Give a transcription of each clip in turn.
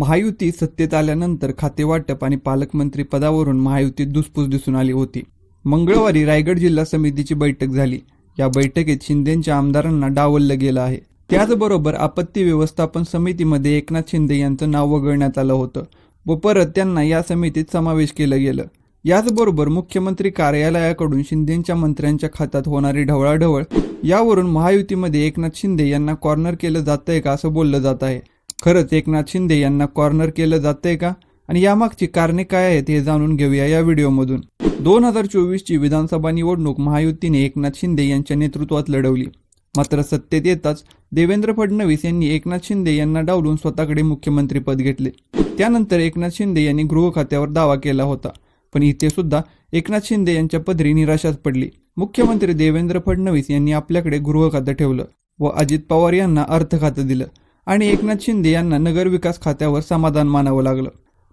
महायुती सत्तेत आल्यानंतर खातेवाटप आणि पालकमंत्री पदावरून महायुतीत दुसपूस दिसून आली होती. मंगळवारी रायगड जिल्हा समितीची बैठक झाली. या बैठकीत शिंदेच्या आमदारांना डावललं गेलं आहे. त्याचबरोबर आपत्ती व्यवस्थापन समितीमध्ये एकनाथ शिंदे यांचं नाव वगळण्यात आलं होतं व परत त्यांना या समितीत समावेश केलं गेलं. याचबरोबर मुख्यमंत्री कार्यालयाकडून शिंदेच्या मंत्र्यांच्या खात्यात होणारी ढवळाढवळ यावरून महायुतीमध्ये एकनाथ शिंदे यांना कॉर्नर केलं जातंय का असं बोललं जात आहे. खरंच एकनाथ शिंदे यांना कॉर्नर केलं जातंय का? आणि यामागची कारणे काय आहेत हे जाणून घेऊया या व्हिडिओमधून. दोन हजार चोवीसची विधानसभा निवडणूक महायुतीने एकनाथ शिंदे यांच्या नेतृत्वात लढवली. मात्र सत्तेत येताच देवेंद्र फडणवीस यांनी एकनाथ शिंदे यांना डावलून स्वतःकडे मुख्यमंत्रीपद घेतले. त्यानंतर एकनाथ शिंदे यांनी गृह खात्यावर दावा केला होता. पण इथे सुद्धा एकनाथ शिंदे यांच्या पदरी निराशाच पडली. मुख्यमंत्री देवेंद्र फडणवीस यांनी आपल्याकडे गृह खातं ठेवलं व अजित पवार यांना अर्थ खातं दिलं. आणि एकनाथ शिंदे यांना नगरविकास खात्यावर समाधान मानावं लागलं.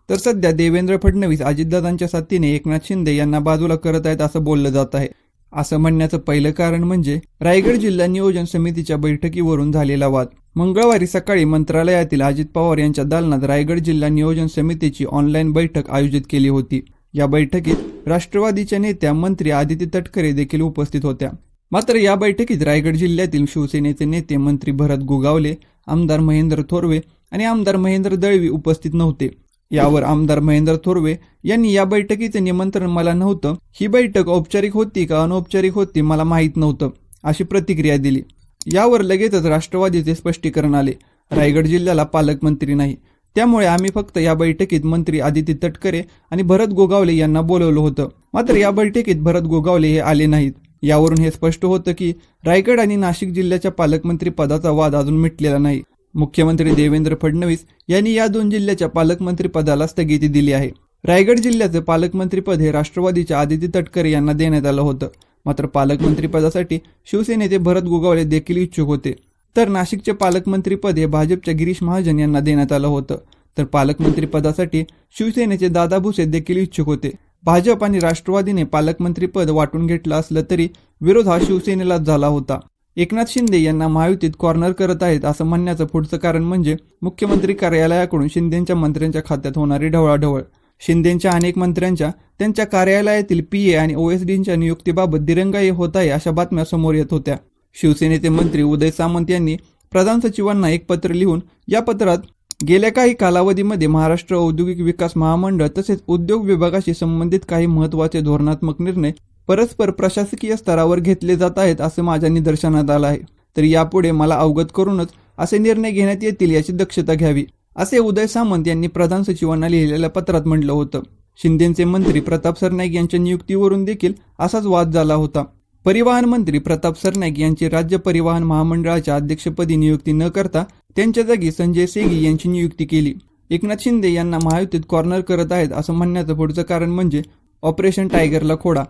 तर सध्या देवेंद्र फडणवीस अजितदादांच्या साथीने एकनाथ शिंदे यांना बाजूला करत आहेत असं बोललं जात आहे. असं म्हणण्याचं पहिलं कारण म्हणजे रायगड जिल्हा नियोजन समितीच्या बैठकीवरून झालेला वाद. मंगळवारी सकाळी मंत्रालयातील अजित पवार यांच्या दालनात रायगड जिल्हा नियोजन समितीची ऑनलाईन बैठक आयोजित केली होती. या बैठकीत राष्ट्रवादीच्या नेत्या मंत्री आदिती तटकरे देखील उपस्थित होत्या. मात्र या बैठकीत रायगड जिल्ह्यातील शिवसेनेचे नेते मंत्री भरत गोगावले आमदार महेंद्र थोरवे आणि आमदार महेंद्र दळवी उपस्थित नव्हते. यावर आमदार महेंद्र थोरवे यांनी या बैठकीचे निमंत्रण मला नव्हतं. ही बैठक औपचारिक होती का अनौपचारिक होती मला माहीत नव्हतं अशी प्रतिक्रिया दिली. यावर लगेचच राष्ट्रवादीचे स्पष्टीकरण आले. रायगड जिल्ह्याला पालकमंत्री नाही. त्यामुळे आम्ही फक्त या बैठकीत मंत्री आदिती तटकरे आणि भरत गोगावले यांना बोलवलं होतं. मात्र या बैठकीत भरत गोगावले हे आले नाहीत. यावरून हे स्पष्ट होतं की रायगड आणि नाशिक जिल्ह्याच्या पालकमंत्री पदाचा वाद अजून मिटलेला नाही. मुख्यमंत्री देवेंद्र फडणवीस यांनी या दोन जिल्ह्याच्या पालकमंत्री पदाला स्थगिती दिली आहे. रायगड जिल्ह्याचं पालकमंत्रीपद हे राष्ट्रवादीच्या आदिती तटकरे यांना देण्यात आलं होतं. मात्र पालकमंत्रीपदासाठी शिवसेनेचे भरत गोगावले देखील इच्छुक होते. तर नाशिकचे पालकमंत्रीपद हे भाजपच्या गिरीश महाजन यांना देण्यात आलं होतं. तर पालकमंत्रीपदासाठी शिवसेनेचे दादा भुसे देखील इच्छुक होते. भाजप आणि राष्ट्रवादीने पालकमंत्रीपद वाटून घेतलं असलं तरी विरोध हा शिवसेनेलाच झाला होता. एकनाथ शिंदे यांना महायुतीत कॉर्नर करत आहेत असं म्हणण्याचं पुढचं कारण म्हणजे मुख्यमंत्री कार्यालयाकडून शिंदेच्या मंत्र्यांच्या खात्यात होणारी ढवळाढवळ. शिंदेच्या अनेक मंत्र्यांच्या त्यांच्या कार्यालयातील पीए आणि ओएसडींच्या नियुक्तीबाबत दिरंगाई होत आहे अशा बातम्या समोर येत होत्या. शिवसेनेचे मंत्री उदय सामंत यांनी प्रधान सचिवांना एक पत्र लिहून या पत्रात गेल्या काही कालावधीमध्ये महाराष्ट्र औद्योगिक विकास महामंडळ तसेच उद्योग विभागाशी संबंधित काही महत्त्वाचे धोरणात्मक निर्णय परस्पर प्रशासकीय स्तरावर घेतले जात आहेत असं माझ्या निदर्शनात आलं आहे. तर यापुढे मला अवगत करूनच असे निर्णय घेण्यात येतील याची दक्षता घ्यावी असे उदय सामंत यांनी प्रधान सचिवांना लिहिलेल्या पत्रात म्हटलं होतं. शिंदेचे मंत्री प्रताप सरनाईक यांच्या नियुक्तीवरून देखील असाच वाद झाला होता. परिवहन मंत्री प्रताप सरनाईक यांची राज्य परिवहन महामंडळाच्या अध्यक्षपदी नियुक्ती न करता त्यांच्या जागी संजय सेगी यांची नियुक्ती केली. एकनाथ शिंदे यांना महायुतीत कॉर्नर करत आहेत असं म्हणण्याचं पुढचं कारण म्हणजे ऑपरेशन टायगरला खोडा.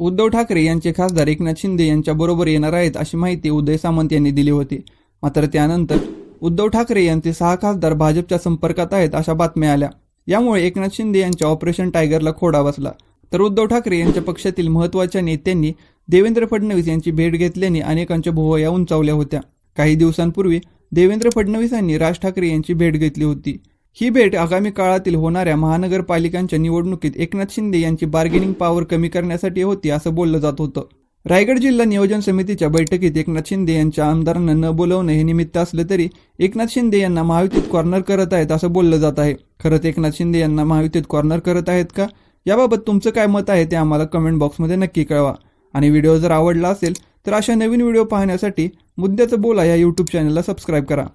उद्धव ठाकरे यांचे खासदार एकनाथ शिंदे यांच्या बरोबर येणार आहेत अशी माहिती उदय सामंत यांनी दिली होती. मात्र त्यानंतर उद्धव ठाकरे यांचे सहा खासदार भाजपच्या संपर्कात आहेत अशा बातम्या आल्या. यामुळे एकनाथ शिंदे यांच्या ऑपरेशन टायगरला खोडा बसला. तर उद्धव ठाकरे यांच्या पक्षातील महत्त्वाच्या नेत्यांनी देवेंद्र फडणवीस यांची भेट घेतल्याने अनेकांच्या भुवया उंचावल्या होत्या. काही दिवसांपूर्वी देवेंद्र फडणवीसांनी राज ठाकरे यांची भेट घेतली होती. ही भेट आगामी काळातील होणाऱ्या महानगरपालिकांच्या निवडणुकीत एकनाथ शिंदे यांची बार्गेनिंग पॉवर कमी करण्यासाठी होती असं बोललं जात होतं. रायगड जिल्हा नियोजन समितीच्या बैठकीत एकनाथ शिंदे यांच्या आमदारांना न बोलवणं हे निमित्त असलं तरी एकनाथ शिंदे यांना महायुतीत कॉर्नर करत आहेत असं बोललं जात आहे. खरंच एकनाथ शिंदे यांना महायुतीत कॉर्नर करत आहेत का? याबाबत तुमचं काय मत आहे ते आम्हाला कमेंट बॉक्समध्ये नक्की कळवा. आणि व्हिडिओ जर आवडला असेल तर अशा नवीन व्हिडिओ पाहण्यासाठी मुद्द्याचं बोला या यूट्यूब चॅनलला सबस्क्राईब करा.